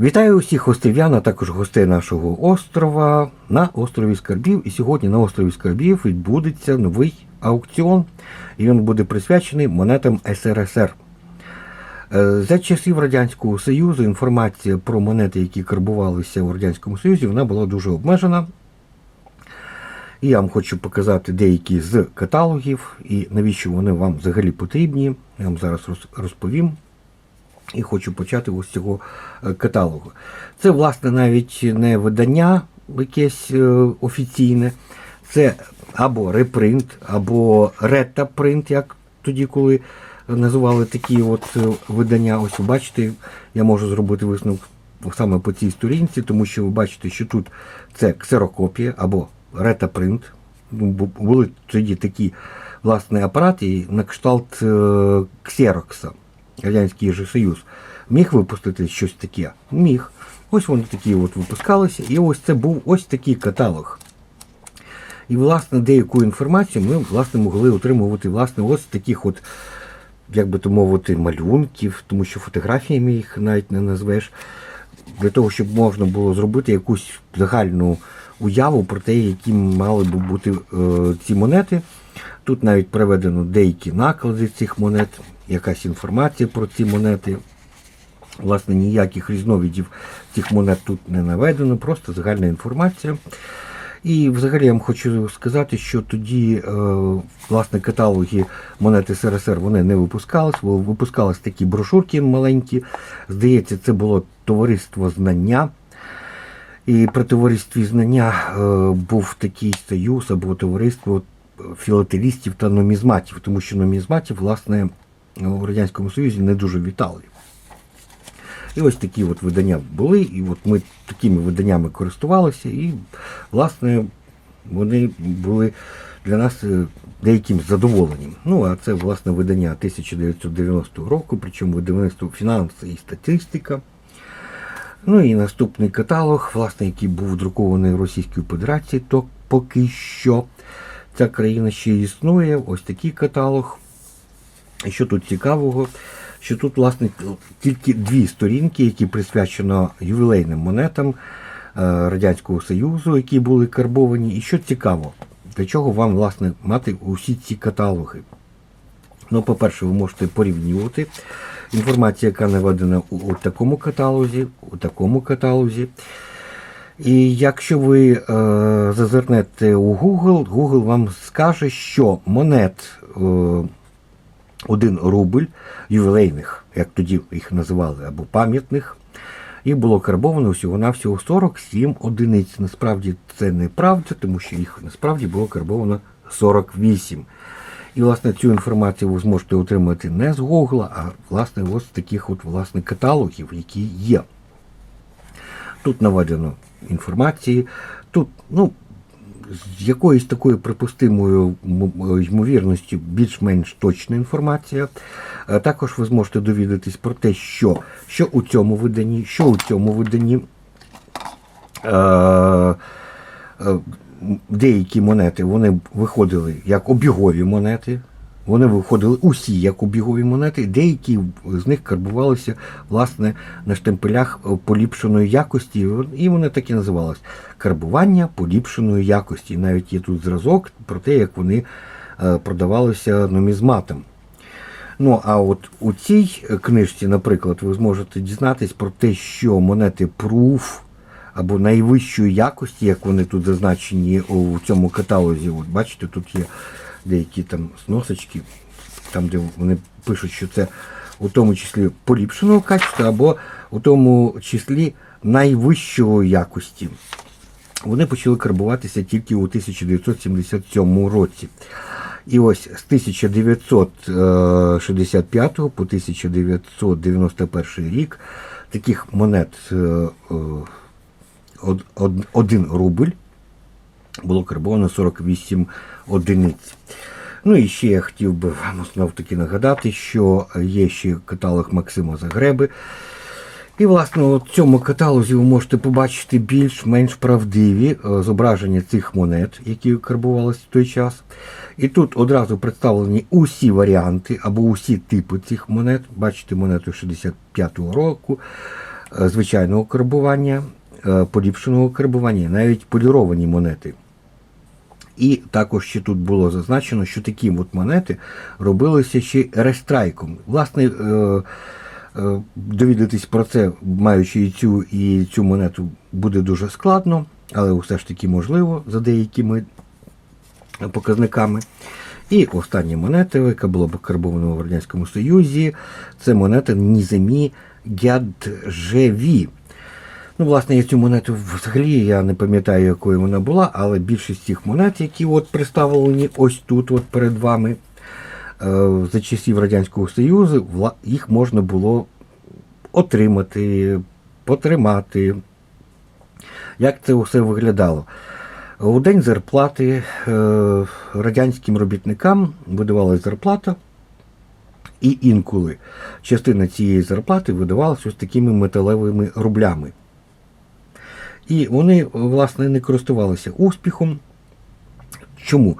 Вітаю усіх острів'ян, а також гостей нашого острова на острові Скарбів. І сьогодні на острові Скарбів відбудеться новий аукціон, і він буде присвячений монетам СРСР. Е, За часів Радянського Союзу інформація про монети, які карбувалися у Радянському Союзі, вона була дуже обмежена. І я вам хочу показати деякі з каталогів, і навіщо вони вам взагалі потрібні. Я вам зараз розповім. І хочу почати ось цього е, каталогу. Це, власне, навіть не видання якесь е, офіційне, це або репринт, або ретапринт, як тоді, коли називали такі от е, видання. Ось ви бачите, я можу зробити висновок саме по цій сторінці, тому що ви бачите, що тут це ксерокопія або ретапринт. Ну, Були тоді такі власне апарати на кшталт ксерокса. Радянський же Союз міг випустити щось таке? Міг. Ось вони такі от випускалися, і ось це був ось такий каталог. І, власне, деяку інформацію ми власне, могли отримувати власне, ось таких от, як би то мовити, малюнків, тому що фотографіями їх навіть не назвеш, для того, щоб можна було зробити якусь загальну уяву про те, які мали б бути е, ці монети. Тут навіть приведено деякі наклади цих монет, якась інформація про ці монети. Власне, ніяких різновидів цих монет тут не наведено, просто загальна інформація. І взагалі я вам хочу сказати, що тоді е, власне каталоги монет СРСР вони не випускались, бо випускались такі брошурки маленькі. Здається, це було товариство знання. І при товаристві знання е, був такий союз або товариство філателістів та нумізматів, тому що нумізматів, власне, у Радянському Союзі не дуже вітали. І ось такі от видання були, і от ми такими виданнями користувалися, і, власне, вони були для нас е, деяким задоволенням. Ну, а це, власне, видання 1990 року, причому видавництво фінанси і статистика. Ну і наступний каталог, власне, який був друкований Російською Федерацією, то поки що ця країна ще існує. Ось такий каталог. І що тут цікавого, що тут, власне, тільки дві сторінки, які присвячено ювілейним монетам е, Радянського Союзу, які були карбовані. І що цікаво, для чого вам, власне, мати усі ці каталоги? Ну, по-перше, ви можете порівнювати інформацію, яка наведена у, у такому каталозі, у такому каталозі. І якщо ви е, зазирнете у Google, Google вам скаже, що монет е, 1 рубль ювілейних, як тоді їх називали, або пам'ятних, їх було карбовано всього-навсього 47 одиниць. Насправді це неправда, тому що їх насправді було карбовано 48. І, власне, цю інформацію ви зможете отримати не з Google, а власне ось з таких от власне каталогів, які є. Тут наведено інформації, тут, ну, з якоюсь такою припустимою ймовірності більш-менш точна інформація. Е, Також ви зможете довідатись про те, що, що у цьому виданні, що у цьому виданні. Е, е, деякі монети вони виходили як обігові монети. Вони виходили усі як обігові монети, деякі з них карбувалися власне на штемпелях поліпшеної якості, і вони так і називалися карбування поліпшеної якості. Навіть є тут зразок про те, як вони е, продавалися нумізматом. Ну, а от у цій книжці, наприклад, ви зможете дізнатись про те, що монети пруф або найвищої якості, як вони тут зазначені у цьому каталозі. От бачите, тут є деякі там сносочки, там, де вони пишуть, що це у тому числі поліпшеного качества, або у тому числі найвищої якості. Вони почали карбуватися тільки у 1977 році. І ось з 1965 по 1991 рік таких монет е, е, од- од- 1 рубль було карбовано 48 одиниць. Ну і ще я хотів би вам знов таки нагадати, що є ще каталог Максима Загреби. І, власне, у цьому каталозі ви можете побачити більш-менш правдиві е, зображення цих монет, які карбувалися в той час. І тут одразу представлені усі варіанти або усі типи цих монет. Бачите монету 65-го року, е, звичайного карбування, поліпшеного карбування, навіть поліровані монети. І також ще тут було зазначено, що такі от монети робилися ще рестрайком. Власне, е, е, довідатись про це, маючи і цю, і цю монету, буде дуже складно, але все ж таки можливо за деякими показниками. І остання монета, яка була карбована в Радянському Союзі, це монета Ніземі Гяджеві. Ну, власне, я цю монету взагалі я не пам'ятаю, якою вона була, але більшість цих монет, які от представлені ось тут, от перед вами, е, за часів Радянського Союзу, їх можна було отримати, потримати. Як це все виглядало? У день зарплати е, радянським робітникам видавалася зарплата, і інколи частина цієї зарплати видавалася ось такими металевими рублями. І вони, власне, не користувалися успіхом. Чому?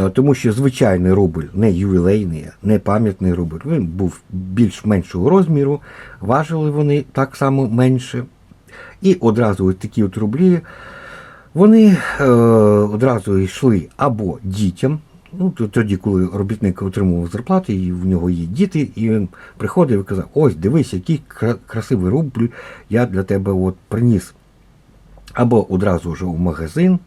Е, Тому що звичайний рубль, не ювілейний, не пам'ятний рубль, він був більш меншого розміру, важили вони так само менше. І одразу ось такі от рублі, вони е, одразу йшли або дітям. Ну, то- тоді, коли робітник отримував зарплату, і в нього є діти, і він приходив і казав: ось дивись, який красивий рубль я для тебе от приніс. Або одразу вже у магазин.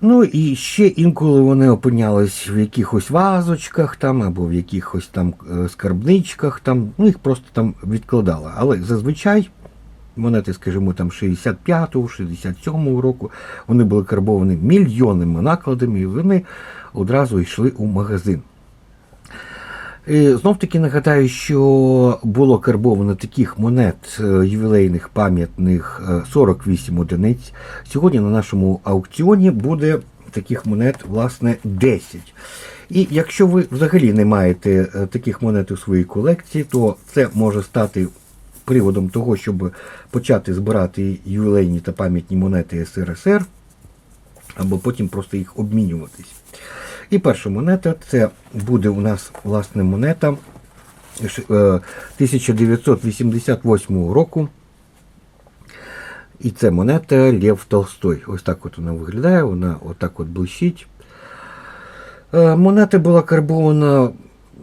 Ну і ще інколи вони опинялись в якихось вазочках там, або в якихось там е, скарбничках, там, ну їх просто там відкладали. Але зазвичай монети, скажімо, там 65-го, 67-го року, вони були карбовані мільйонними накладами, і вони одразу йшли у магазин. Знов таки нагадаю, що було карбовано таких монет е, ювілейних пам'ятних е, 48 одиниць. Сьогодні на нашому аукціоні буде таких монет, власне, 10. І якщо ви взагалі не маєте е, таких монет у своїй колекції, то це може стати приводом того, щоб почати збирати ювілейні та пам'ятні монети СРСР, або потім просто їх обмінюватись. І перша монета це буде у нас власне монета е, 1988 року. І це монета Лев Толстой. Ось так от вона виглядає, вона отак от блищить. Е, Монета була карбована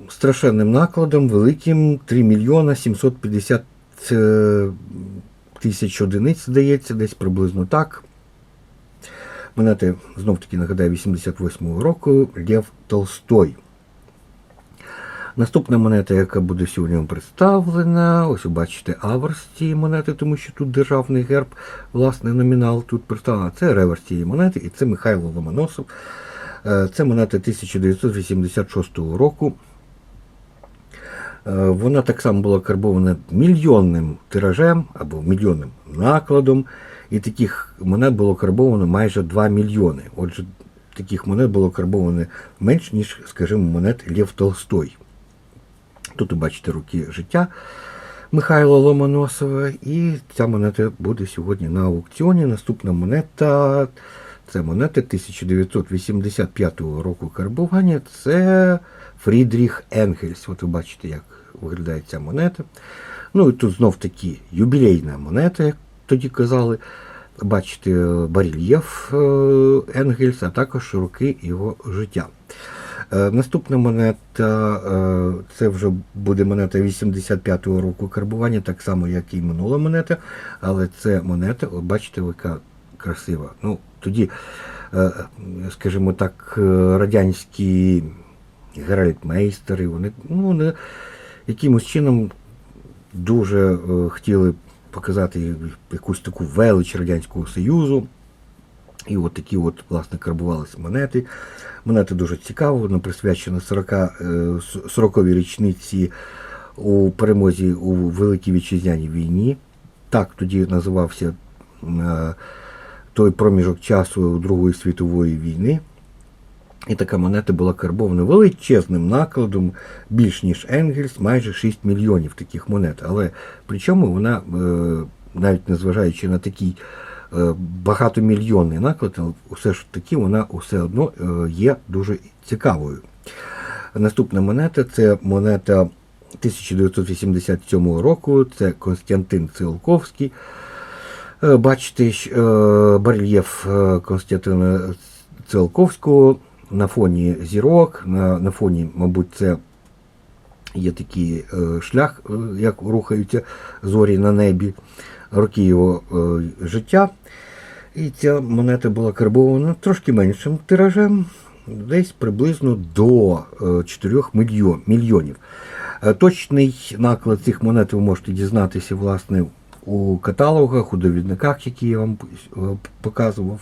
страшенним накладом, великим 3 мільйона 750 е, тисяч одиниць, здається, десь приблизно так. Монети, знов таки нагадаю, 88-го року Лев Толстой. Наступна монета, яка буде сьогодні вам представлена, ось ви бачите аверс цієї монети, тому що тут державний герб, власне, номінал тут представлена. Це реверс цієї монети, і це Михайло Ломоносов. Е, Це монета 1986 року. Е, Вона так само була карбована мільйонним тиражем або мільйонним накладом. І таких монет було карбовано майже 2 мільйони. Отже, таких монет було карбовано менш, ніж, скажімо, монет Лев Толстой. Тут ви бачите руки життя Михайла Ломоносова. І ця монета буде сьогодні на аукціоні. Наступна монета це монета 1985 року карбування. Це Фрідріх Енгельс. От ви бачите, як виглядає ця монета. Ну і тут знов таки юбілейна монета, тоді казали. Бачите барельєф е, Енгельса, а також роки його життя. Е, Наступна монета е, це вже буде монета 85-го року карбування, так само, як і минула монета, але це монета, бачите, яка красива. Ну, тоді, скажімо так, радянські геральтмейстери, вони, ну, вони якимось чином дуже хотіли показати якусь таку велич Радянського Союзу. І от такі от, власне, карбувалися монети. Монета дуже цікава, вона присвячена 40, е, 40-й річниці у перемозі у Великій Вітчизняній війні. Так тоді називався е, той проміжок часу Другої світової війни. І така монета була карбована величезним накладом, більш ніж Енгельс, майже 6 мільйонів таких монет. Але причому вона, е, навіть незважаючи на такий е, багатомільйонний наклад, все ж таки вона все одно е, є дуже цікавою. Наступна монета це монета 1987 року. Це Константин Циолковський. Бачите, барельєф Константина Циолковського на фоні зірок, на, на фоні, мабуть, це є такий е, шлях, е, як рухаються зорі на небі, роки його е, життя. І ця монета була карбована трошки меншим тиражем, десь приблизно до е, 4 мільйонів. Точний наклад цих монет ви можете дізнатися власне у каталогах, у довідниках, які я вам показував.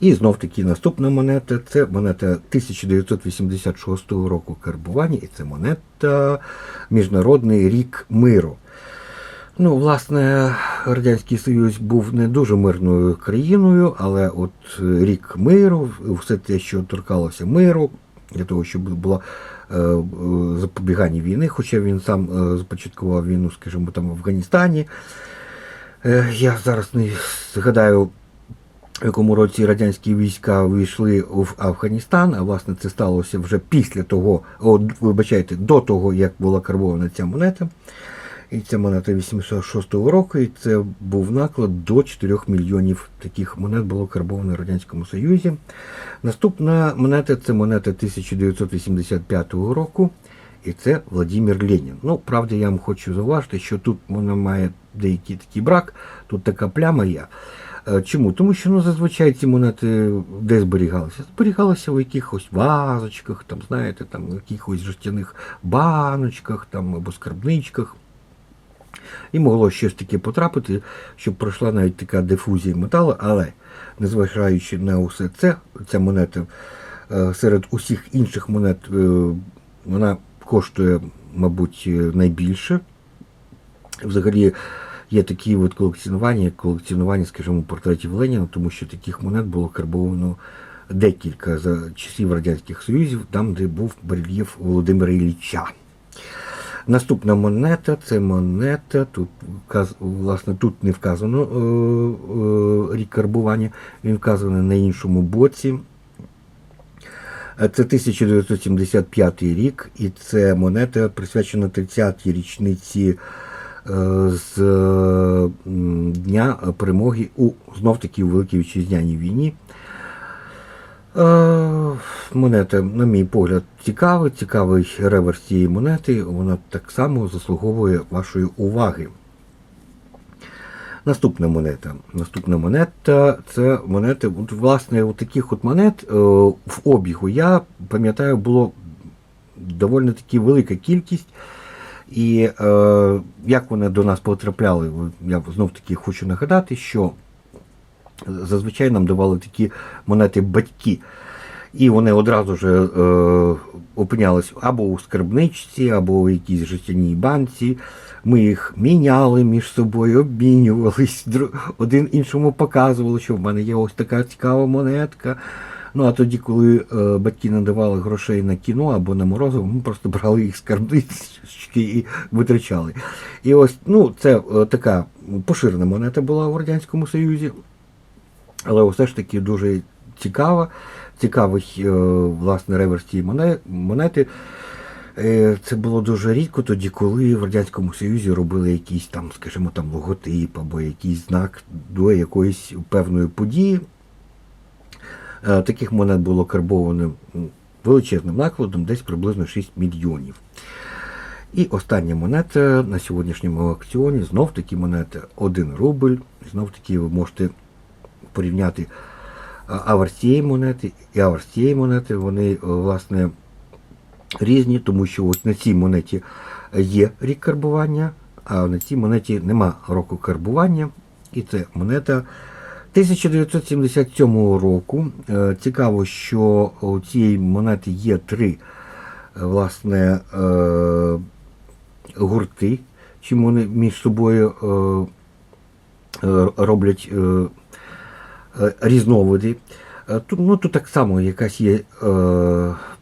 І знов таки наступна монета це монета 1986 року карбування, і це монета Міжнародний рік миру. Ну, власне, Радянський Союз був не дуже мирною країною, але от рік миру, все те, що торкалося миру, для того, щоб було е, е, запобігання війни, хоча він сам е, започаткував війну, скажімо, там в Афганістані. Е, Я зараз не згадаю, в якому році радянські війська вийшли в Афганістан, а власне це сталося вже після того, о, вибачайте, до того, як була карбована ця монета. І ця монета 806 року, і це був наклад до 4 мільйонів таких монет було карбовано в Радянському Союзі. Наступна монета це монета 1985 року, і це Владимир Ленін. Ну, правда, я вам хочу зауважити, що тут вона має деякий такий брак, тут така пляма є. Е, Чому? Тому що ну, зазвичай ці монети де зберігалися? Зберігалися в якихось вазочках, там, знаєте, там, в якихось жестяних баночках там, або скарбничках. І могло щось таке потрапити, щоб пройшла навіть така дифузія металу, але незважаючи на усе це, ця монета е, серед усіх інших монет е, вона коштує, мабуть, найбільше. Взагалі є такі от колекціонування, як колекціонування, скажімо, портретів Леніна, тому що таких монет було карбовано декілька за часів Радянських Союзів, там, де був барельєф Володимира Ілліча. Наступна монета це монета. Тут власне тут не вказано е, е, рік карбування, він вказаний на іншому боці. Це 1975 рік, і це монета присвячена 30-й річниці з е, Дня перемоги у знов таки у Великій Вітчизняній війні. Е, Монета, на мій погляд, цікава, цікавий реверс цієї монети. Вона так само заслуговує вашої уваги. Наступна монета. Наступна монета це монети, от, власне, от таких от монет е, в обігу, я пам'ятаю, було доволі таки велика кількість. І е, як вони до нас потрапляли, я знов таки хочу нагадати, що зазвичай нам давали такі монети батьки. І вони одразу ж е, опинялись або у скарбничці, або у якійсь жестяній банці. Ми їх міняли між собою, обмінювались, один іншому показували, що в мене є ось така цікава монетка. Ну а тоді, коли е, батьки надавали грошей на кіно або на морозиво, ми просто брали їх скарбнички і витрачали. І ось ну, це е, така поширена монета була в Радянському Союзі. Але все ж таки дуже цікава, цікавий е, власне реверс цієї монети. Це було дуже рідко тоді, коли в Радянському Союзі робили якийсь там, скажімо, там логотип або якийсь знак до якоїсь певної події. Е, Таких монет було карбовано величезним накладом, десь приблизно 6 мільйонів. І остання монета на сьогоднішньому аукціоні знов таки монета 1 рубль. Знов таки ви можете порівняти а, аверс цієї монети і аверс цієї монети. Вони, е, власне, різні, тому що ось на цій монеті є рік карбування, а на цій монеті нема року карбування. І це монета 1977 року. Е, Цікаво, що у цієї монети є три е, власне, е, гурти, чим вони між собою роблять різновиди. Тут, ну, тут так само якась є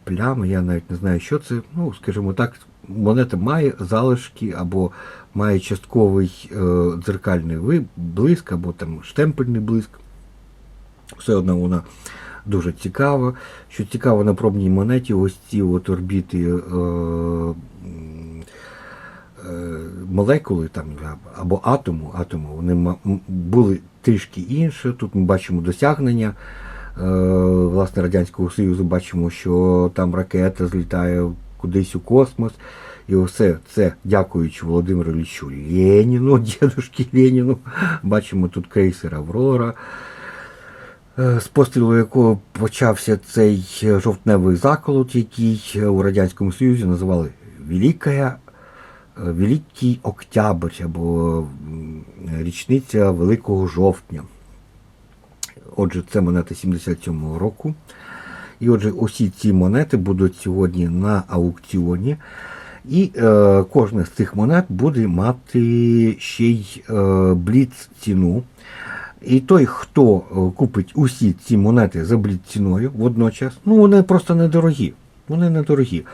пляма, я навіть не знаю, що це. Ну, скажімо так, монета має залишки або має частковий е, дзеркальний блиск, або там штемпельний блиск. Все одно вона дуже цікаво. Що цікаво на пробній монеті, ось ці от орбіти е, е, молекули там, або атому, атому вони були трішки інші. Тут ми бачимо досягнення е, власне Радянського Союзу, бачимо, що там ракета злітає кудись у космос. І все це дякуючи Володимиру Іллічу Леніну, дідушки Леніну. Бачимо тут крейсер Аврора, е, з пострілу якого почався цей жовтневий заколот, який у Радянському Союзі називали Великая, е, Великий Октябрь або річниця Великого жовтня. Отже, це монета 77-го року. І отже, усі ці монети будуть сьогодні на аукціоні. І е, кожна з цих монет буде мати ще й е, бліц ціну. І той, хто е, купить усі ці монети за бліц ціною водночас, ну вони просто недорогі. Вони недорогі.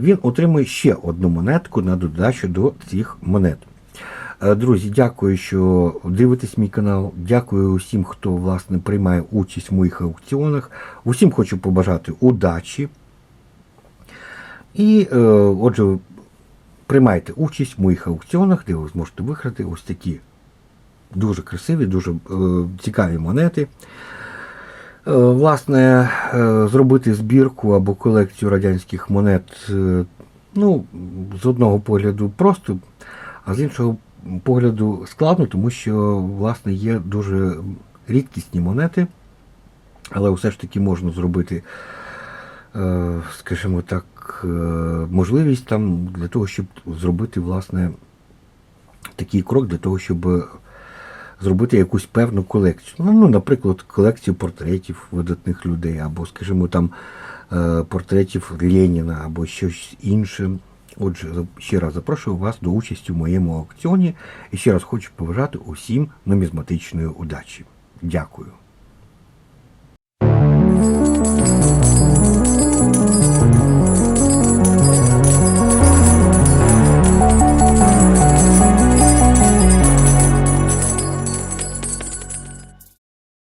Він отримує ще одну монетку на додачу до цих монет. Е, Друзі, дякую, що дивитесь мій канал. Дякую усім, хто власне приймає участь в моїх аукціонах. Усім хочу побажати удачі. І, е, отже, приймайте участь в моїх аукціонах, де ви зможете виграти ось такі дуже красиві, дуже е, цікаві монети. Е, власне, е, зробити збірку або колекцію радянських монет, е, ну, з одного погляду просто, а з іншого погляду складно, тому що, власне, є дуже рідкісні монети, але все ж таки можна зробити, е, скажімо так, е, можливість там для того, щоб зробити, власне, такий крок для того, щоб зробити якусь певну колекцію. Ну, ну, наприклад, колекцію портретів видатних людей, або, скажімо, там е, портретів Леніна, або щось інше. Отже, ще раз запрошую вас до участі в моєму аукціоні і ще раз хочу побажати усім нумізматичної удачі. Дякую.